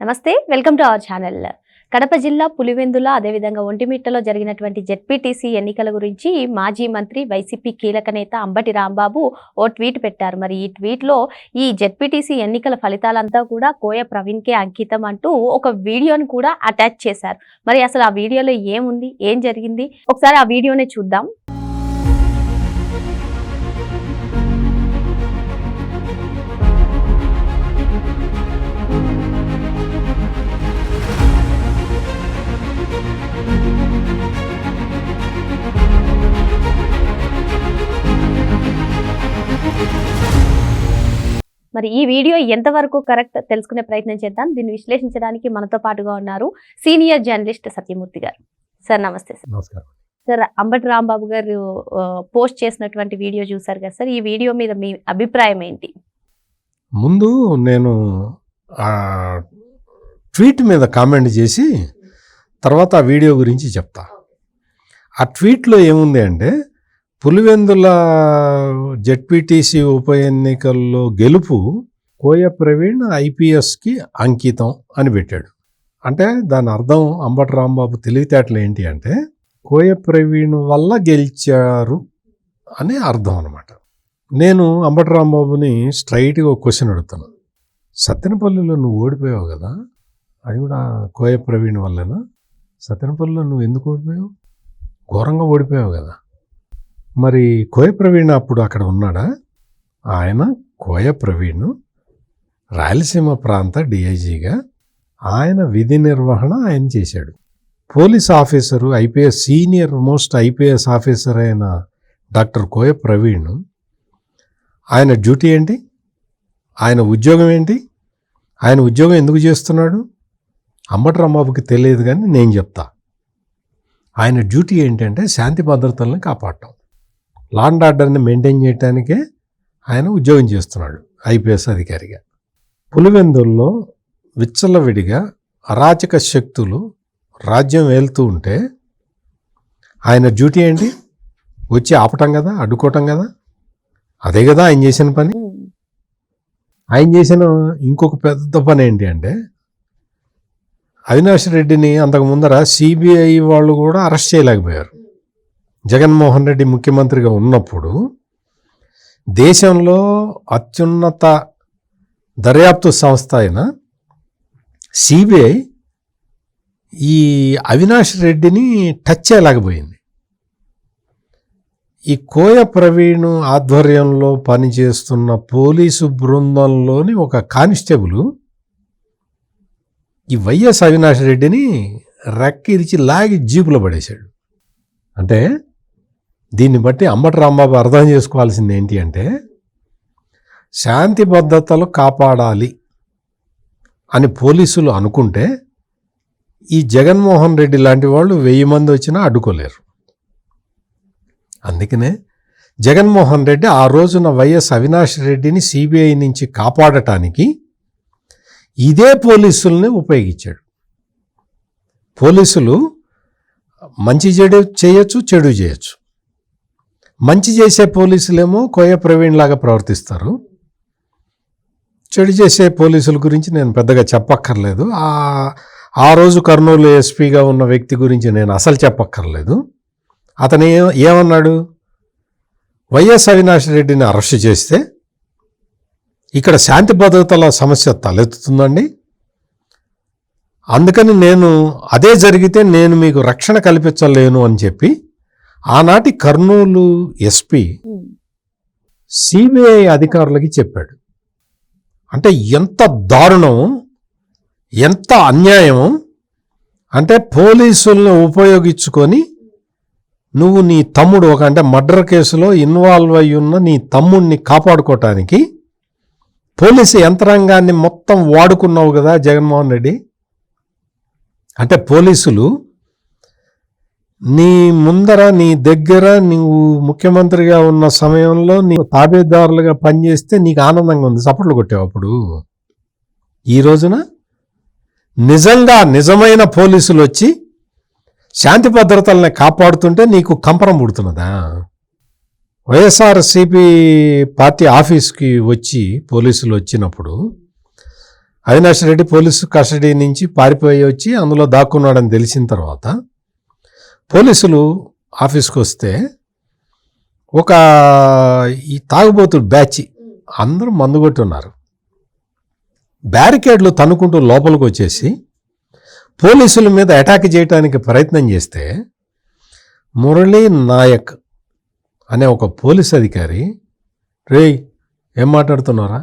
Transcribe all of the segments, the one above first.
నమస్తే welcome to our channel. Kadapa జిల్లా పులివెందుల అదేవిధంగా ఒంటిమిట్టలో జరిగినటువంటి జెడ్పీటీసీ ఎన్నికల గురించి మాజీ మంత్రి వైసీపీ కీలక నేత అంబటి రాంబాబు ఓ ట్వీట్ పెట్టారు. మరి ఈ ట్వీట్లో ఈ జెడ్పీటీసీ ఎన్నికల ఫలితాలంతా కూడా కోయ ప్రవీణ్కే అంకితం అంటూ ఒక వీడియోని కూడా అటాచ్ చేశారు. మరి అసలు ఆ వీడియోలో ఏముంది? ఏం జరిగింది? ఒకసారి ఆ వీడియోనే చూద్దాం. మరి ఈ వీడియో ఎంతవరకు కరెక్ట్ తెలుసుకునే ప్రయత్నం చేద్దాం. దీన్ని విశ్లేషించడానికి మనతో పాటుగా ఉన్నారు సీనియర్ జర్నలిస్ట్ సత్యమూర్తి గారు. సార్ నమస్తే సార్. నమస్కారం. సార్ అంబటి రాంబాబు గారు పోస్ట్ చేసినటువంటి వీడియో చూసారు కదా సార్. ఈ వీడియో మీద మీ అభిప్రాయం ఏంటి? ముందు నేను ట్వీట్ మీద కామెంట్ చేసి తర్వాత ఆ వీడియో గురించి చెప్తా. ఆ ట్వీట్లో ఏముంది అంటే పులివెందుల జెడ్పీటీసీ ఉప ఎన్నికల్లో గెలుపు కోయ ప్రవీణ్ ఐపీఎస్కి అంకితం అని పెట్టాడు. అంటే దాని అర్థం అంబటి రాంబాబు తెలివితేటలు ఏంటి అంటే కోయ ప్రవీణ్ వల్ల గెలిచారు అని అర్థం అనమాట నేను అంబటి రాంబాబుని స్ట్రైట్గా ఒక క్వశ్చన్ అడుగుతాను సత్తెనపల్లిలో నువ్వు ఓడిపోయావు కదా అది కూడా కోయ ప్రవీణ్ వల్లేనా? సత్తెనపల్లిలో నువ్వు ఎందుకు ఓడిపోయావు? ఘోరంగా ఓడిపోయావు కదా. మరి కోయ ప్రవీణ్ అప్పుడు అక్కడ ఉన్నాడా? ఆయన కోయ ప్రవీణ్ రాయలసీమ ప్రాంత డిఐజీగా. ఆయన విధి నిర్వహణ ఆయన చేశాడు. Police officer IPS senior most IPS officer అయిన డాక్టర్ కోయ ప్రవీణ్. ఆయన డ్యూటీ ఏంటి? ఆయన ఉద్యోగం ఏంటి? ఆయన ఉద్యోగం ఎందుకు చేస్తున్నాడు? అంబటి రాంబాబుకి తెలియదు కానీ నేను చెప్తా. ఆయన డ్యూటీ ఏంటంటే శాంతి భద్రతలను కాపాడటం. లా అండ్ ఆర్డర్ని మెయింటైన్ చేయడానికే ఆయన ఉద్యోగం చేస్తున్నాడు ఐపీఎస్ అధికారిగా. పులివెందుల్లో విచ్చలవిడిగా అరాచక శక్తులు రాజ్యం వెళ్తూ ఉంటే ఆయన డ్యూటీ ఏంటి? వచ్చి ఆపటం కదా అడ్డుకోవటం కదా? అదే కదా ఆయన చేసిన పని? ఆయన చేసిన ఇంకొక పెద్ద పని ఏంటి అంటే అవినాష్ రెడ్డిని అంతకు ముందర సిబిఐ వాళ్ళు కూడా అరెస్ట్ చేయలేకపోయారు. జగన్మోహన్ రెడ్డి ముఖ్యమంత్రిగా ఉన్నప్పుడు దేశంలో అత్యున్నత దర్యాప్తు సంస్థ అయిన సిబిఐ ఈ అవినాష్ రెడ్డిని టచ్ చేయలేకపోయింది. ఈ కోయ ప్రవీణ్ ఆధ్వర్యంలో పనిచేస్తున్న పోలీసు బృందంలోని ఒక కానిస్టేబుల్ ఈ వైఎస్ అవినాష్ రెడ్డిని రెక్కిరిచి లాగి జీపులో పడేశాడు. అంటే దీన్ని బట్టి అంబటి రాంబాబు అర్థం చేసుకోవాల్సింది ఏంటి అంటే శాంతి భద్రతలు కాపాడాలి అని పోలీసులు అనుకుంటే ఈ జగన్మోహన్ రెడ్డి లాంటి వాళ్ళు వెయ్యి మంది వచ్చినా అడ్డుకోలేరు. అందుకనే జగన్మోహన్ రెడ్డి ఆ రోజున వైఎస్ అవినాష్ రెడ్డిని సిబిఐ నుంచి కాపాడటానికి ఇదే పోలీసుల్ని ఉపయోగించాడు. పోలీసులు మంచి చెడు చేయొచ్చు చెడు చేయొచ్చు. మంచి చేసే పోలీసులేమో కోయ ప్రవీణ్ లాగా ప్రవర్తిస్తారు. చెడు చేసే పోలీసుల గురించి నేను పెద్దగా చెప్పక్కర్లేదు. ఆ ఆ రోజు కర్నూలు ఎస్పీగా ఉన్న వ్యక్తి గురించి నేను అసలు చెప్పక్కర్లేదు. అతను ఏమన్నాడు? వైఎస్ అవినాష్ రెడ్డిని అరెస్ట్ చేస్తే ఇక్కడ శాంతి భద్రతల సమస్య తలెత్తుతుందండి. అందుకని నేను అదే జరిగితే నేను మీకు రక్షణ కల్పించలేను అని చెప్పి ఆనాటి కర్నూలు ఎస్పీ సిబిఐ అధికారులకి చెప్పాడు. అంటే ఎంత దారుణం ఎంత అన్యాయం అంటే పోలీసులను ఉపయోగించుకొని నువ్వు నీ తమ్ముడు ఒక అంటే మర్డర్ కేసులో ఇన్వాల్వ్ అయి ఉన్న నీ తమ్ముడిని కాపాడుకోవటానికి పోలీసు యంత్రాంగాన్ని మొత్తం వాడుకున్నావు కదా జగన్మోహన్ రెడ్డి. అంటే పోలీసులు నీ ముందర నీ దగ్గర నువ్వు ముఖ్యమంత్రిగా ఉన్న సమయంలో నీవు తాబేదారులుగా పనిచేస్తే నీకు ఆనందంగా ఉంది చప్పట్లు కొట్టావు అప్పుడు. ఈ రోజున నిజంగా నిజమైన పోలీసులు వచ్చి శాంతి భద్రతల్ని కాపాడుతుంటే నీకు కంపరం పుడుతున్నదా? వైఎస్ఆర్సిపి పార్టీ ఆఫీస్కి వచ్చి పోలీసులు వచ్చినప్పుడు అవినాష్ రెడ్డి పోలీసు కస్టడీ నుంచి పారిపోయి వచ్చి అందులో దాక్కున్నాడని తెలిసిన తర్వాత పోలీసులు ఆఫీస్కి వస్తే ఒక ఈ తాగుబోతుడు బ్యాచ్ అందరూ మందు కొట్టున్నారు. బ్యారికేడ్లు తన్నుకుంటూ లోపలికి వచ్చేసి పోలీసుల మీద అటాక్ చేయడానికి ప్రయత్నం చేస్తే మురళీ నాయక్ అనే ఒక పోలీస్ అధికారి రే ఏం మాట్లాడుతున్నారా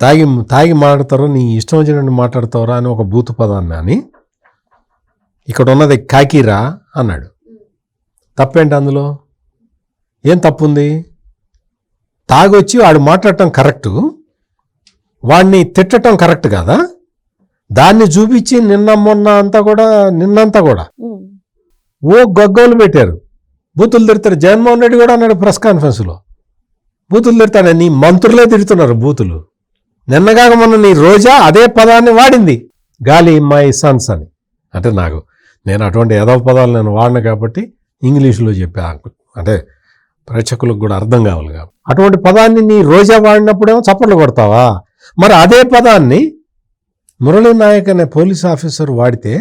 తాగి తాగి మాట్లాడతారో నీ ఇష్టం వచ్చినట్టు మాట్లాడతారా అని ఒక బూతు పదాన్ని అని ఇక్కడ ఉన్నది కాకిరా అన్నాడు. తప్పేంటి అందులో? ఏం తప్పుంది? తాగొచ్చి వాడు మాట్లాడటం కరెక్టు? వాడిని తిట్టడం కరెక్ట్ కదా? దాన్ని చూపించి నిన్న మొన్న అంతా కూడా నిన్నంతా కూడా. ఓ గగ్గోలు పెట్టారు. బూతులు తిడతారు. జగన్మోహన్ రెడ్డి కూడా అన్నాడు ప్రెస్ కాన్ఫరెన్స్లో. బూతులు తిడతాడు. నీ మంత్రులే తిడుతున్నారు బూతులు. నిన్నగాక మొన్న నీ రోజా అదే పదాన్ని వాడింది. గాలి మై సన్స్ అని. అంటే నాకు నేను అటువంటి ఏదో పదాలు నేను వాడిన కాబట్టి ఇంగ్లీష్లో చెప్పా అంటే ప్రేక్షకులకు కూడా అర్థం కావాలి కాబట్టి. అటువంటి పదాన్ని నీ రోజా వాడినప్పుడేమో చప్పట్లు కొడతావా? మరి అదే పదాన్ని మురళీ నాయక్ అనే పోలీస్ ఆఫీసర్ వాడితే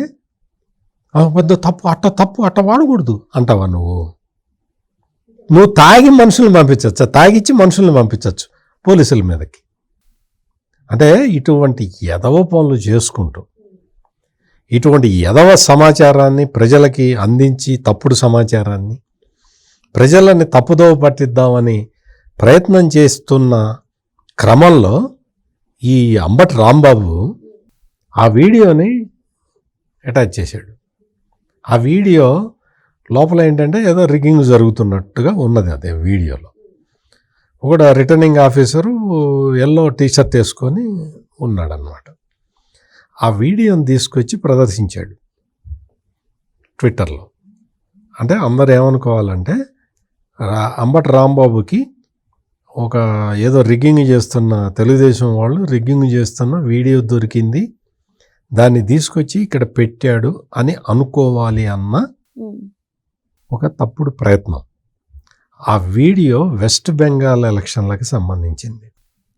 "ఆ, పెద్ద తప్పు అట్ట తప్పు అట్ట వాడకూడదు అంటావా నువ్వు? నువ్వు తాగి మనుషుల్ని పంపించవచ్చు తాగిచ్చి మనుషుల్ని పంపించవచ్చు పోలీసుల మీదకి. అంటే ఇటువంటి ఎదవ పనులు చేసుకుంటూ ఇటువంటి ఎదవ సమాచారాన్ని ప్రజలకి అందించి తప్పుడు సమాచారాన్ని ప్రజలని తప్పుదోవ పట్టిద్దామని ప్రయత్నం చేస్తున్న క్రమంలో ఈ అంబటి రాంబాబు ఆ వీడియోని అటాచ్ చేశాడు. ఆ వీడియో లోపల ఏంటంటే ఏదో రిగ్గింగ్ జరుగుతున్నట్టుగా ఉన్నది అదే వీడియోలో. ఒకడు రిటర్నింగ్ ఆఫీసరు ఎల్లో టీషర్ట్ వేసుకొని ఉన్నాడనమాట ఆ వీడియోని తీసుకొచ్చి ప్రదర్శించాడు ట్విట్టర్లో. అంటే అందరు ఏమనుకోవాలంటే అంబటి రాంబాబుకి ఒక ఏదో రిగ్గింగ్ చేస్తున్న తెలుగుదేశం వాళ్ళు రిగ్గింగ్ చేస్తున్న వీడియో దొరికింది దాన్ని తీసుకొచ్చి ఇక్కడ పెట్టాడు అని అనుకోవాలి అన్న. ఒక తప్పుడు ప్రయత్నం. ఆ వీడియో వెస్ట్ బెంగాల్ ఎలక్షన్లకు సంబంధించింది.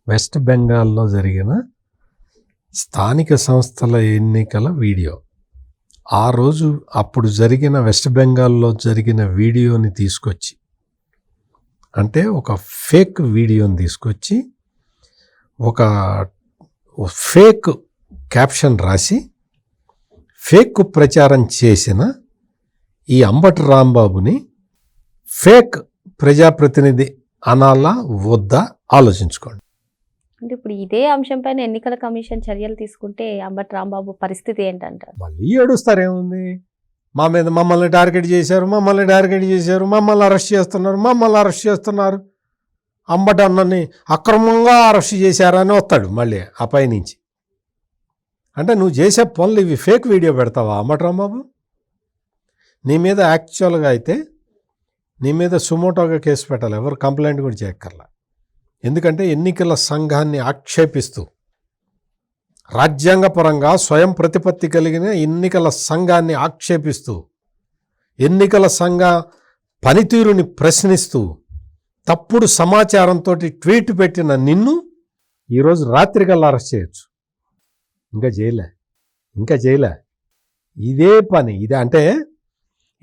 వెస్ట్ బెంగాల్లో జరిగిన స్థానిక సంస్థల ఎన్నికల వీడియో. ఆ రోజు అప్పుడు జరిగిన వెస్ట్ బెంగాల్లో జరిగిన వీడియోని తీసుకొచ్చి అంటే ఒక ఫేక్ వీడియోని తీసుకొచ్చి ఒక ఫేక్ క్యాప్షన్ రాసి ఫేక్ ప్రచారం చేసిన ఈ అంబటి రాంబాబుని ఫేక్ ప్రజాప్రతినిధి అనాలా వద్దా ఆలోచించుకోండి. అంటే ఇప్పుడు ఇదే అంశం పైన ఎన్నికల కమిషన్ చర్యలు తీసుకుంటే అంబటి రాంబాబు పరిస్థితి ఏంటంటారు? మళ్ళీ ఏడుస్తారేముంది? మా మీద మమ్మల్ని టార్గెట్ చేశారు మమ్మల్ని టార్గెట్ చేశారు మమ్మల్ని అరెస్ట్ చేస్తున్నారు మమ్మల్ని అరెస్ట్ చేస్తున్నారు. అంబటి అన్నని అక్రమంగా అరెస్ట్ చేశారని వస్తాడు మళ్ళీ ఆ పైనుంచి అంటే నువ్వు చేసే పనులు ఇవి ఫేక్ వీడియో పెడతావా అంబటి రాంబాబు? నీ మీద యాక్చువల్గా అయితే నీ మీద సుమోటోగా కేసు పెట్టాలి. ఎవరు కంప్లైంట్ కూడా చేయక్కర్లా. ఎందుకంటే ఎన్నికల సంఘాన్ని ఆక్షేపిస్తూ రాజ్యాంగపరంగా స్వయం ప్రతిపత్తి కలిగిన ఎన్నికల సంఘాన్ని ఆక్షేపిస్తూ ఎన్నికల సంఘ పనితీరుని ప్రశ్నిస్తూ తప్పుడు సమాచారంతో ట్వీట్ పెట్టిన నిన్ను ఈరోజు రాత్రికల్లా అరెస్ట్ చేయొచ్చు. ఇంకా చేయలే ఇంకా చేయలే ఇదే పని. ఇదే అంటే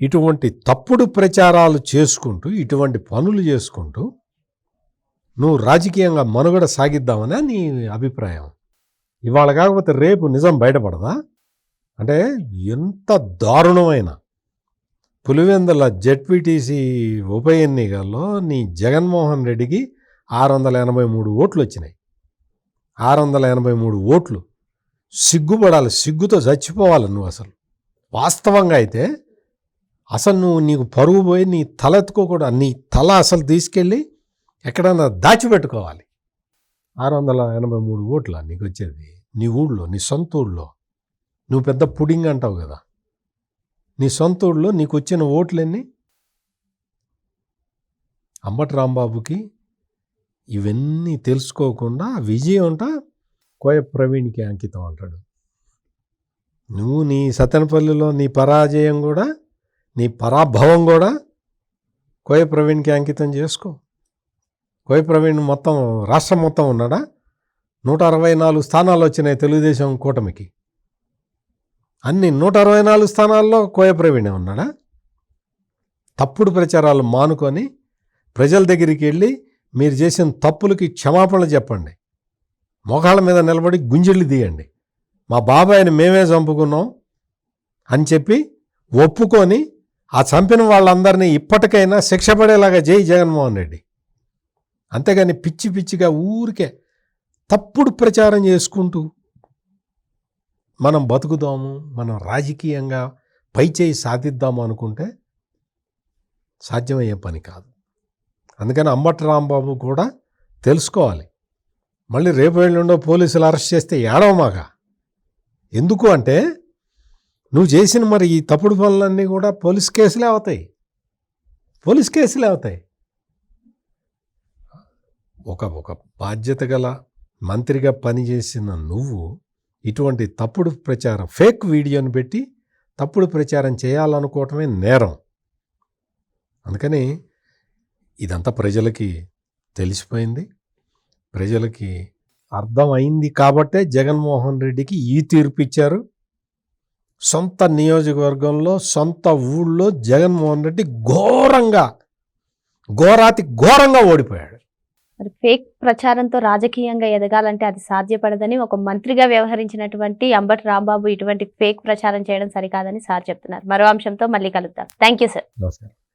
ఇటువంటి తప్పుడు ప్రచారాలు చేసుకుంటూ ఇటువంటి పనులు చేసుకుంటూ నువ్వు రాజకీయంగా మనుగడ సాగిద్దామనే నీ అభిప్రాయం. ఇవాళ కాకపోతే రేపు నిజం బయటపడదా? అంటే ఎంత దారుణమైన పులివెందుల జెడ్పీటీసీ ఉప ఎన్నికల్లో నీ జగన్మోహన్ రెడ్డికి ఆరు వందల ఎనభై మూడు ఓట్లు వచ్చినాయి ఆరు వందల ఎనభై మూడు ఓట్లు సిగ్గుపడాలి సిగ్గుతో చచ్చిపోవాలి నువ్వు అసలు. వాస్తవంగా అయితే అసలు నువ్వు నీకు పరుగు పోయి నీ తల ఎత్తుకోకూడదు నీ తల అసలు తీసుకెళ్ళి ఎక్కడన్నా దాచిపెట్టుకోవాలి. ఆరు వందల ఎనభై మూడు ఓట్ల నీకు వచ్చేది? నీ ఊళ్ళో నీ సొంత ఊళ్ళో. నువ్వు పెద్ద పుడింగ్ అంటావు కదా. నీ సొంత ఊళ్ళో నీకు వచ్చిన ఓట్లన్నీ? అంబటి రాంబాబుకి ఇవన్నీ తెలుసుకోకుండా విజయం అంట కోయ ప్రవీణ్కి అంకితం అంటాడు. నువ్వు నీ సతనపల్లిలో నీ పరాజయం కూడా నీ పరాభవం కూడా కోయ ప్రవీణ్కి అంకితం చేసుకో. కోయ ప్రవీణ్ మొత్తం రాష్ట్రం మొత్తం ఉన్నాడా? నూట అరవై నాలుగు స్థానాలు వచ్చినాయి తెలుగుదేశం కూటమికి. అన్ని నూట అరవై నాలుగు స్థానాల్లో కోయ ప్రవీణే ఉన్నాడా? తప్పుడు ప్రచారాలు మానుకొని ప్రజల దగ్గరికి వెళ్ళి మీరు చేసిన తప్పులకి క్షమాపణలు చెప్పండి. మోకాళ్ళ మీద నిలబడి గుంజిళ్ళు తీయండి. మా బాబాయిని మేమే చంపుకున్నాం అని చెప్పి ఒప్పుకొని ఆ చంపిన వాళ్ళందరినీ ఇప్పటికైనా శిక్ష పడేలాగా జై జగన్మోహన్ రెడ్డి. అంతేగాని పిచ్చి పిచ్చిగా ఊరికే తప్పుడు ప్రచారం చేసుకుంటూ మనం బతుకుదాము మనం రాజకీయంగా పైచేయి సాధిద్దాము అనుకుంటే సాధ్యమయ్యే పని కాదు. అందుకని అంబటి రాంబాబు కూడా తెలుసుకోవాలి. మళ్ళీ రేపు ఎల్లుండో పోలీసులు అరెస్ట్ చేస్తే ఏడవమాగా ఎందుకు అంటే నువ్వు చేసిన మరి ఈ తప్పుడు పనులన్నీ కూడా పోలీస్ కేసులే అవుతాయి. పోలీస్ కేసులే అవుతాయి. ఒక ఒక బాధ్యత గల మంత్రిగా పనిచేసిన నువ్వు ఇటువంటి తప్పుడు ప్రచారం ఫేక్ వీడియోని పెట్టి తప్పుడు ప్రచారం చేయాలనుకోవటమే నేరం. అందుకని ఇదంతా ప్రజలకి తెలిసిపోయింది. ప్రజలకి అర్థమైంది కాబట్టే జగన్మోహన్ రెడ్డికి ఈ తీర్పు ఇచ్చారు. సొంత నియోజకవర్గంలో సొంత ఊళ్ళో జగన్మోహన్ రెడ్డి ఘోరంగా ఘోరాతి ఘోరంగా ఓడిపోయాడు. మరి ఫేక్ ప్రచారంతో రాజకీయంగా ఎదగాలంటే అది సాధ్యపడదని ఒక మంత్రిగా వ్యవహరించినటువంటి అంబటి రాంబాబు ఇటువంటి ఫేక్ ప్రచారం చేయడం సరికాదని సార్ చెప్తున్నారు. మరో అంశంతో మళ్ళీ కలుద్దాం. Thank you sir